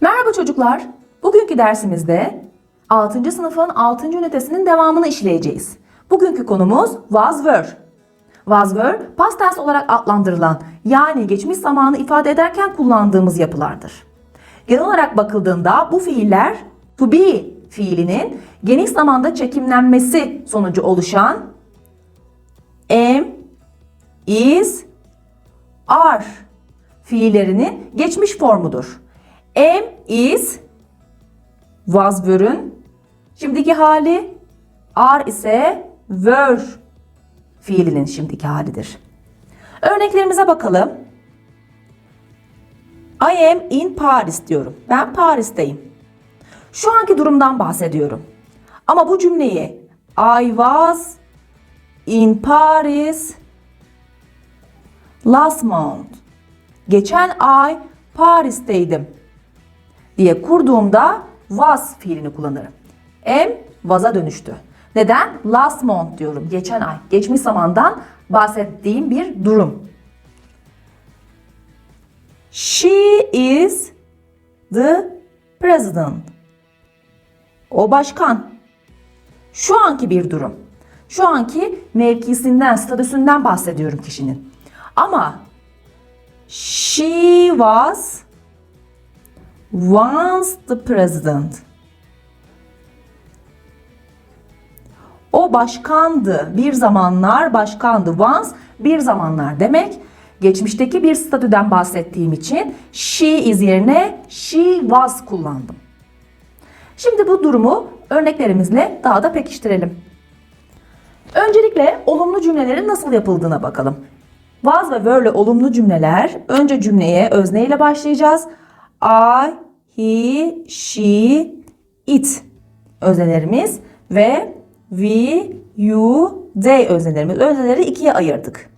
Merhaba çocuklar. Bugünkü dersimizde 6. sınıfın 6. ünitesinin devamını işleyeceğiz. Bugünkü konumuz was were. Was were past tense olarak adlandırılan yani geçmiş zamanı ifade ederken kullandığımız yapılardır. Genel olarak bakıldığında bu fiiller to be fiilinin geniş zamanda çekimlenmesi sonucu oluşan am, is, are fiillerinin geçmiş formudur. Am, is, was were'ün şimdiki hali, are ise were fiilinin şimdiki halidir. Örneklerimize bakalım. I am in Paris diyorum. Ben Paris'teyim. Şu anki durumdan bahsediyorum. Ama bu cümleyi I was in Paris last month. Geçen ay Paris'teydim diye kurduğumda was fiilini kullanırım. Am was'a dönüştü. Neden? Last month diyorum. Geçen ay. Geçmiş zamandan bahsettiğim bir durum. She is the president. O başkan. Şu anki bir durum. Şu anki mevkisinden, statüsünden bahsediyorum kişinin. Ama she was once the president. O başkandı. Bir zamanlar başkandı. Once bir zamanlar demek. Geçmişteki bir statüden bahsettiğim için she is yerine she was kullandım. Şimdi bu durumu örneklerimizle daha da pekiştirelim. Öncelikle olumlu cümlelerin nasıl yapıldığına bakalım. Was ve were'le olumlu cümleler önce cümleye özne ile başlayacağız. I, he, she, it öznelerimiz ve we, you, they öznelerimiz. Özneleri ikiye ayırdık.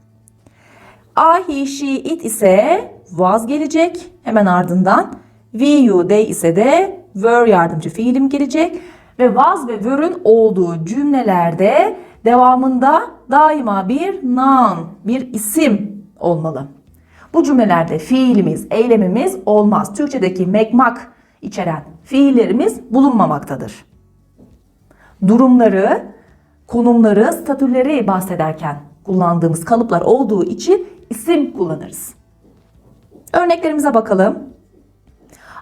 I, he, she, it ise was gelecek. Hemen ardından we, you, they ise de were yardımcı fiilim gelecek. Ve was ve were'ün olduğu cümlelerde devamında daima bir noun, bir isim olmalı. Bu cümlelerde fiilimiz, eylemimiz olmaz. Türkçedeki mekmak içeren fiillerimiz bulunmamaktadır. Durumları, konumları, statüleri bahsederken kullandığımız kalıplar olduğu için isim kullanırız. Örneklerimize bakalım.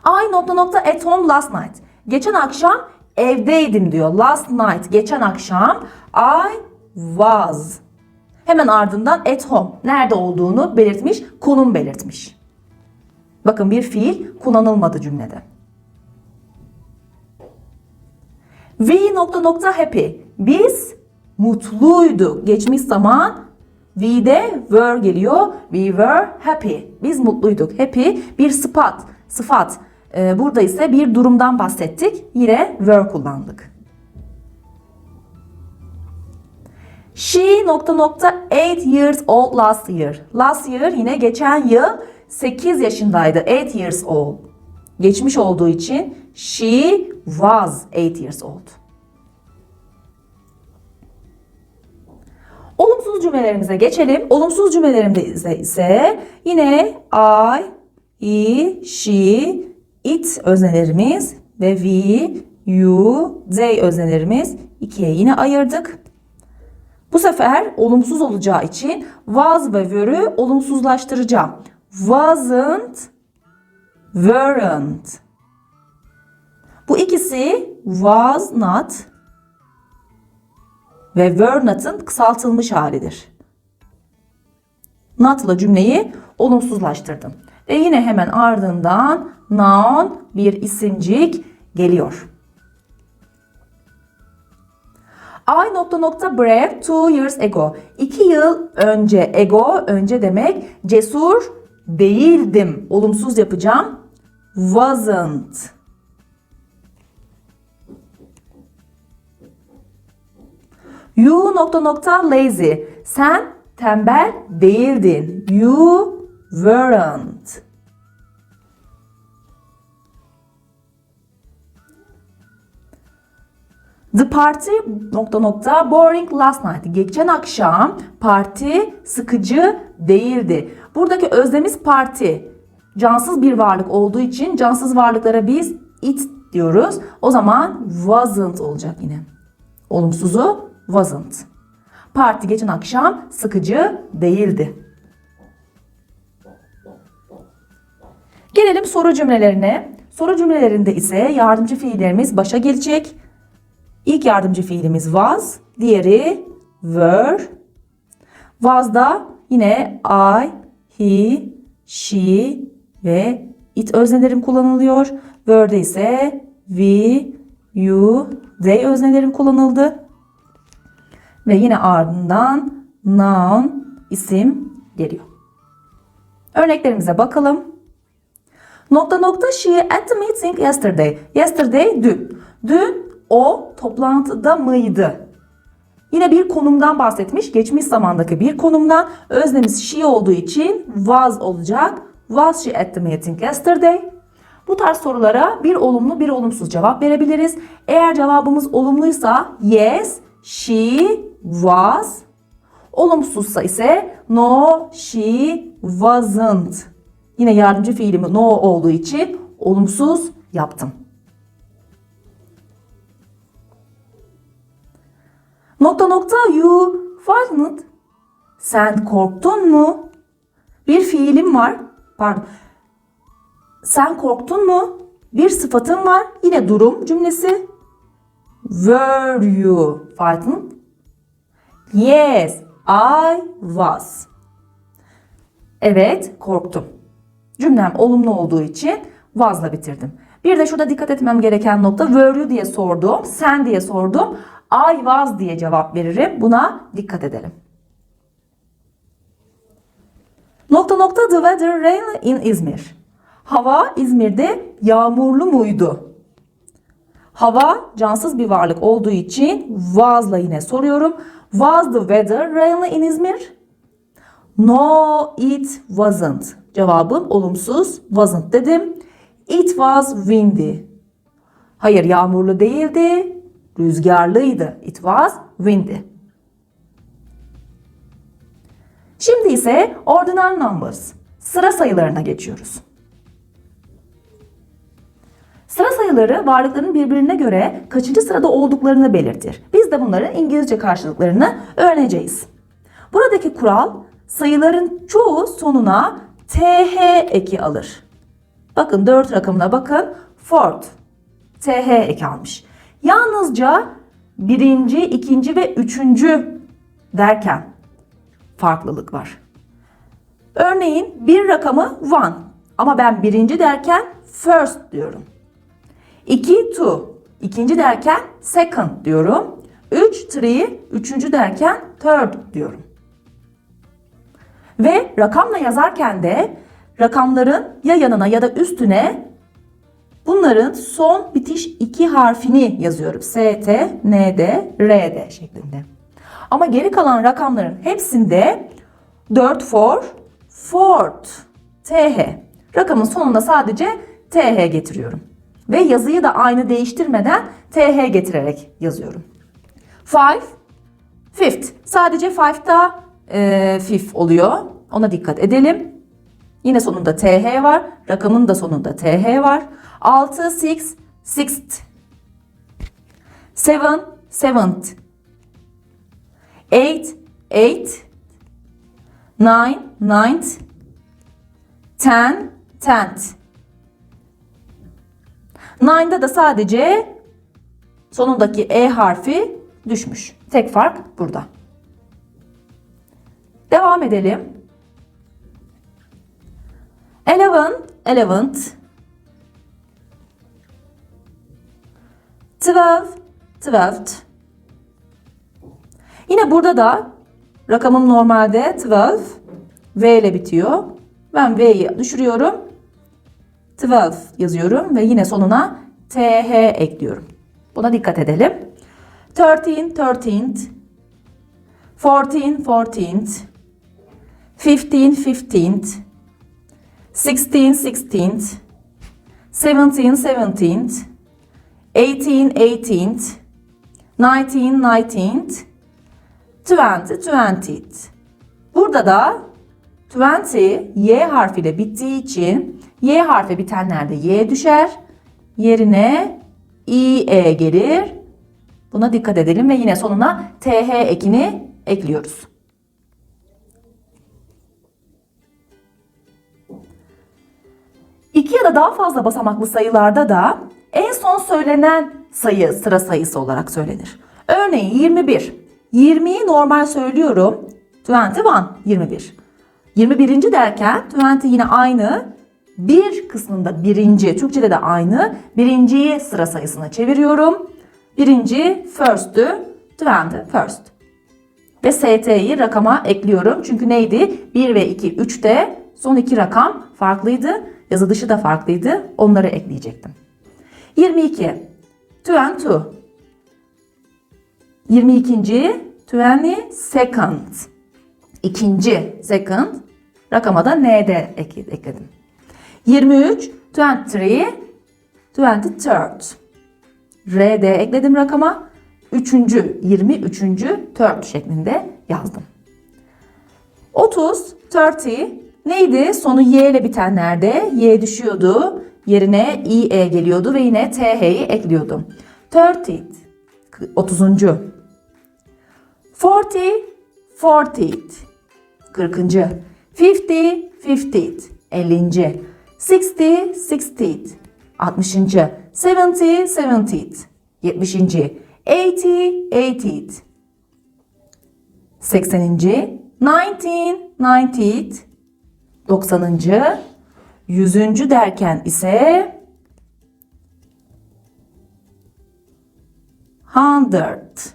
I nokta nokta at home last night. Geçen akşam evdeydim diyor. Last night, geçen akşam I was. Hemen ardından at home. Nerede olduğunu belirtmiş, konum belirtmiş. Bakın bir fiil kullanılmadı cümlede. We nokta nokta happy. Biz mutluyduk. Geçmiş zaman we'de were geliyor. We were happy. Biz mutluyduk. Happy bir sıfat. Sıfat. Ee, burada ise bir durumdan bahsettik. Yine were kullandık. She nokta nokta 8 years old last year. Last year yine geçen yıl 8 yaşındaydı. 8 years old. Geçmiş olduğu için she was 8 years old. Olumsuz cümlelerimize geçelim. Olumsuz cümlelerimde ise, ise yine I, he, she, it öznelerimiz ve we, you, they öznelerimiz ikiye yine ayırdık. Bu sefer olumsuz olacağı için was ve were'ü olumsuzlaştıracağım. Wasn't, weren't. Bu ikisi was not ve were not'ın kısaltılmış halidir. Not ile cümleyi olumsuzlaştırdım. Ve yine hemen ardından noun bir isimcik geliyor. I nokta nokta brave two years ago. İki yıl önce ego önce demek cesur değildim. Olumsuz yapacağım. Wasn't. You nokta nokta lazy. Sen tembel değildin. You weren't. The party nokta nokta boring last night. Geçen akşam parti sıkıcı değildi. Buradaki özlemiz parti. cansız bir varlık olduğu için cansız varlıklara biz it diyoruz. O zaman wasn't olacak yine. Olumsuzu wasn't. Parti geçen akşam sıkıcı değildi. Gelelim soru cümlelerine. Soru cümlelerinde ise yardımcı fiillerimiz başa gelecek. İlk yardımcı fiilimiz was, diğeri were. Was'da yine I, he, she ve it öznelerim kullanılıyor. Were'de ise we, you, they öznelerim kullanıldı. Ve yine ardından noun, isim geliyor. Örneklerimize bakalım. Nokta nokta she at the meeting yesterday. Yesterday dün. Dün o toplantıda mıydı? Yine bir konumdan bahsetmiş. Geçmiş zamandaki bir konumdan. Öznemiz she olduğu için was olacak. Was she at the meeting yesterday? Bu tarz sorulara bir olumlu bir olumsuz cevap verebiliriz. Eğer cevabımız olumluysa yes, she was. Olumsuzsa ise no, she wasn't. Yine yardımcı fiilimi no olduğu için olumsuz yaptım. Nokta nokta you frightened. Sen korktun mu? Bir fiilim var. Pardon. Sen korktun mu? Bir sıfatım var. Yine durum cümlesi. Were you frightened? Yes, I was. Evet, korktum. Cümlem olumlu olduğu için was'la bitirdim. Bir de şurada dikkat etmem gereken nokta were you diye sordum, sen diye sordum. I was diye cevap veririm. Buna dikkat edelim. Nokta nokta the weather rain in İzmir. Hava İzmir'de yağmurlu muydu? Hava cansız bir varlık olduğu için was'la yine soruyorum. Was the weather rainy in İzmir? No, it wasn't. Cevabım olumsuz. Wasn't dedim. It was windy. Hayır yağmurlu değildi. Rüzgarlıydı. It was windy. Şimdi ise ordinal numbers. Sıra sayılarına geçiyoruz. Sıra sayıları varlıkların birbirine göre kaçıncı sırada olduklarını belirtir. Biz de bunların İngilizce karşılıklarını öğreneceğiz. Buradaki kural sayıların çoğu sonuna th eki alır. Bakın 4 rakamına bakın. Fourth. th eki almış. Yalnızca birinci, ikinci ve üçüncü derken farklılık var. Örneğin bir rakamı one ama ben birinci derken first diyorum. 2 two, ikinci derken second diyorum. 3 three, üçüncü derken third diyorum. Ve rakamla yazarken de rakamların ya yanına ya da üstüne bunların son bitiş iki harfini yazıyorum. S, T, N, D, R, D şeklinde. Ama geri kalan rakamların hepsinde 4 for, fort, TH. Rakamın sonunda sadece TH getiriyorum. Ve yazıyı da aynı değiştirmeden TH getirerek yazıyorum. Five, fifth. Sadece five'da e, fifth oluyor. Ona dikkat edelim. Yine sonunda TH var. Rakamın da sonunda TH var. 6, six, sixth. Seven, seventh. Eight, eight. Nine, ninth. Ten, tenth. Nine'da da sadece sonundaki E harfi düşmüş. Tek fark burada. Devam edelim. Eleven, eleventh. Twelve, twelfth. Yine burada da rakamım normalde 12 V ile bitiyor. Ben V'yi düşürüyorum. 12 yazıyorum ve yine sonuna TH ekliyorum. Buna dikkat edelim. 13, 13th. 14, 14th. 15, 15th. 16, 16th. 17, 17th. 18, 18th. 19, 19th. 20, 20th. Burada da 20 Y harfiyle bittiği için Y harfi bitenlerde Y düşer. Yerine İ, E gelir. Buna dikkat edelim ve yine sonuna TH ekini ekliyoruz. İki ya da daha fazla basamaklı sayılarda da en son söylenen sayı sıra sayısı olarak söylenir. Örneğin 21. 20'yi normal söylüyorum. 21, 21. 21. derken 20 yine aynı. Bir kısmında birinci, Türkçe'de de aynı. Birinciyi sıra sayısına çeviriyorum. Birinci first'tü, 20 first. Ve ST'yi rakama ekliyorum. Çünkü neydi? 1 ve 2, 3'te son iki rakam farklıydı. Yazı dışı da farklıydı. Onları ekleyecektim. 22. 22. 22. 20 second. İkinci second. Rakama da n'de ek- ekledim. 23. 23. 23rd. R'de ekledim rakama. Üçüncü, 23. third şeklinde yazdım. 30, 30 neydi? Sonu y ile bitenlerde y düşüyordu. Yerine i e geliyordu ve yine th'yi ekliyordum. 30, 30. 40, 40, 40. 50, 50, 50. 60, 60, 60. 70, 70, 70. 80, 80. 80. 19, 90. 90. 100. derken ise 100.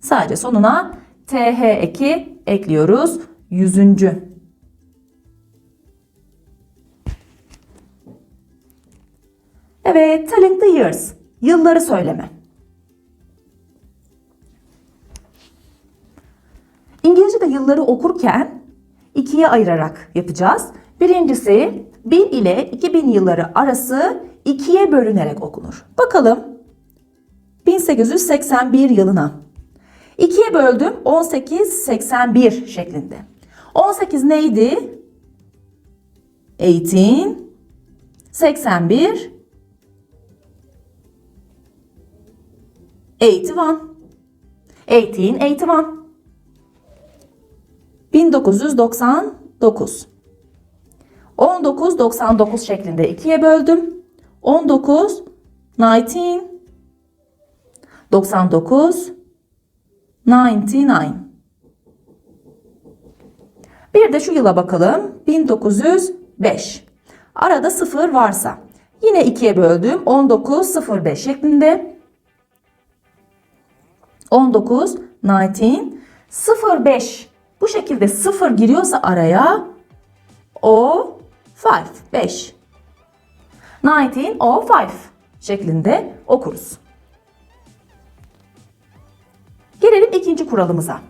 Sadece sonuna th eki ekliyoruz. Yüzüncü. Evet, telling the years. Yılları söyleme. İngilizce'de yılları okurken ikiye ayırarak yapacağız. Birincisi 1000 ile 2000 yılları arası ikiye bölünerek okunur. Bakalım 1881 yılına. İkiye böldüm 1881 şeklinde. 18 neydi? 18 81 81 1881 1999 1999 şeklinde ikiye böldüm. 19 19 99 99 Bir de şu yıla bakalım. 1905. Arada 0 varsa. Yine ikiye böldüm. 1905 şeklinde. 19 19 05 bu şekilde 0 giriyorsa araya o 5 5 1905 şeklinde okuruz. Gelelim ikinci kuralımıza.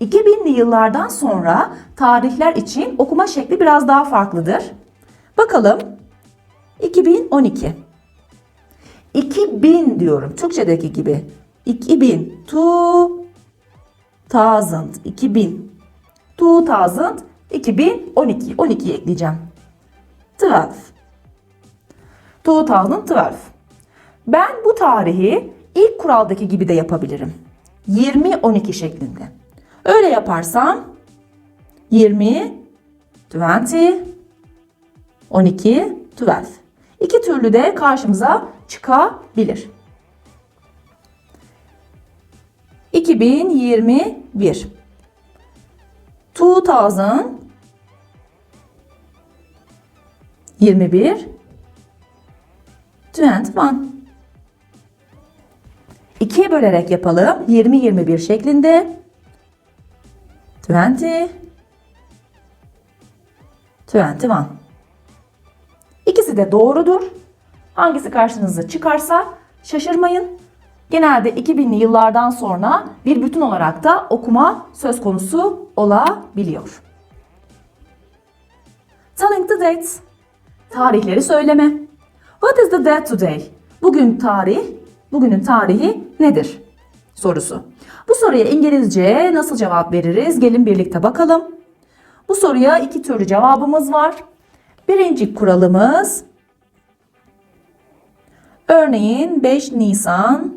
2000'li yıllardan sonra tarihler için okuma şekli biraz daha farklıdır. Bakalım 2012 2000 diyorum Türkçedeki gibi. 2000 2000 2000 2000 2012 12 ekleyeceğim. 12 2012 Ben bu tarihi ilk kuraldaki gibi de yapabilirim. 20-12 şeklinde. Öyle yaparsam 20 20 12 12 İki türlü de karşımıza çıkabilir. 2021 2000 21 21 İkiye bölerek yapalım. 20-21 şeklinde. 20 21 İkisi de doğrudur. Hangisi karşınıza çıkarsa şaşırmayın. Genelde 2000'li yıllardan sonra bir bütün olarak da okuma söz konusu olabiliyor. Telling the dates. Tarihleri söyleme. What is the date today? Bugün tarih, bugünün tarihi nedir? Sorusu. Bu soruya İngilizce nasıl cevap veririz? Gelin birlikte bakalım. Bu soruya iki türlü cevabımız var. Birinci kuralımız örneğin 5 Nisan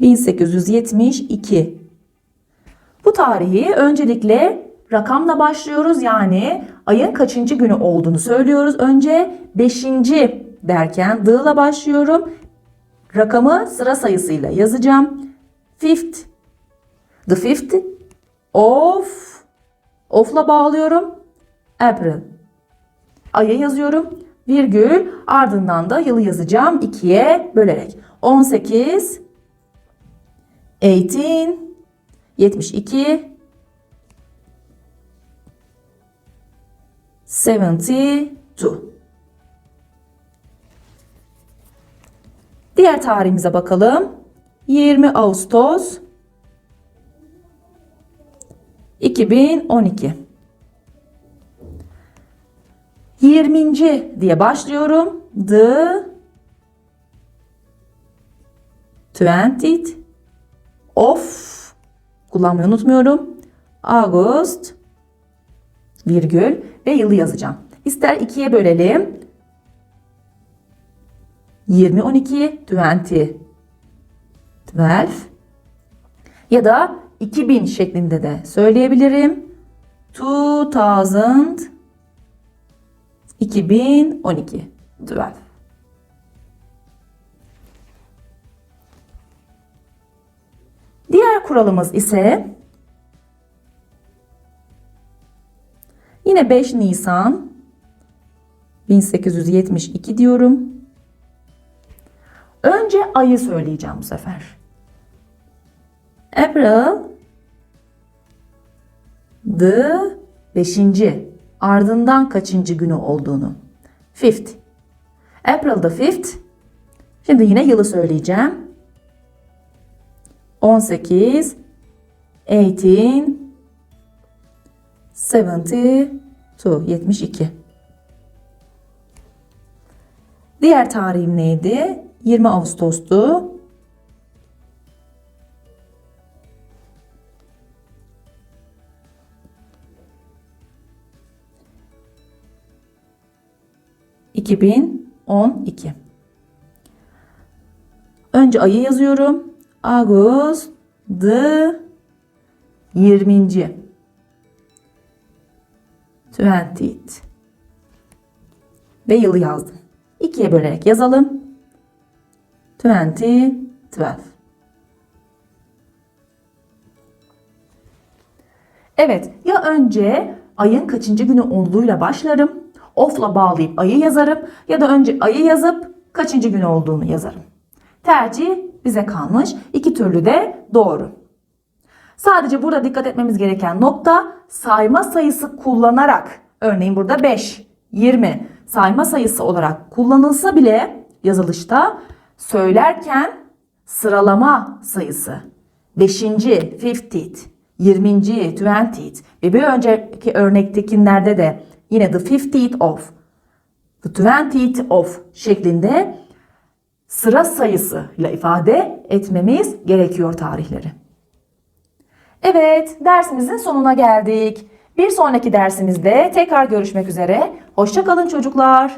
1872. Bu tarihi öncelikle rakamla başlıyoruz. Yani ayın kaçıncı günü olduğunu söylüyoruz. Önce 5. derken d'la başlıyorum. Rakamı sıra sayısıyla yazacağım. Fifth. The fifth of of'la bağlıyorum. April. Ayı yazıyorum. Virgül ardından da yılı yazacağım ikiye bölerek. 18 18 72 72 Diğer tarihimize bakalım. 20 Ağustos 2012 20. diye başlıyorum. The 20th of kullanmayı unutmuyorum. August virgül ve yılı yazacağım. İster ikiye bölelim. 20 12 20 12 ya da 2000 şeklinde de söyleyebilirim. 2000 2012 12 Diğer kuralımız ise yine 5 Nisan 1872 diyorum. Önce ayı söyleyeceğim bu sefer. April the 5. Ardından kaçıncı günü olduğunu. Fifth. April the 5th. Şimdi yine yılı söyleyeceğim. 18 18 72 72 Diğer tarihim neydi? 20 Ağustos'tu. ...2012. Önce ayı yazıyorum. Ağustos the 20. 20. Ve yılı yazdım. İkiye bölerek yazalım. 2012. Evet, ya önce ayın kaçıncı günü olduğuyla başlarım. Of'la bağlayıp ayı yazarım ya da önce ayı yazıp kaçıncı gün olduğunu yazarım. Tercih bize kalmış. İki türlü de doğru. Sadece burada dikkat etmemiz gereken nokta sayma sayısı kullanarak örneğin burada 5, 20 sayma sayısı olarak kullanılsa bile yazılışta söylerken sıralama sayısı 5. 50th, 20. 20th ve bir önceki örnektekilerde de yine the 50th of, the 20th of şeklinde sıra sayısıyla ifade etmemiz gerekiyor tarihleri. Evet, dersimizin sonuna geldik. Bir sonraki dersimizde tekrar görüşmek üzere. Hoşçakalın çocuklar.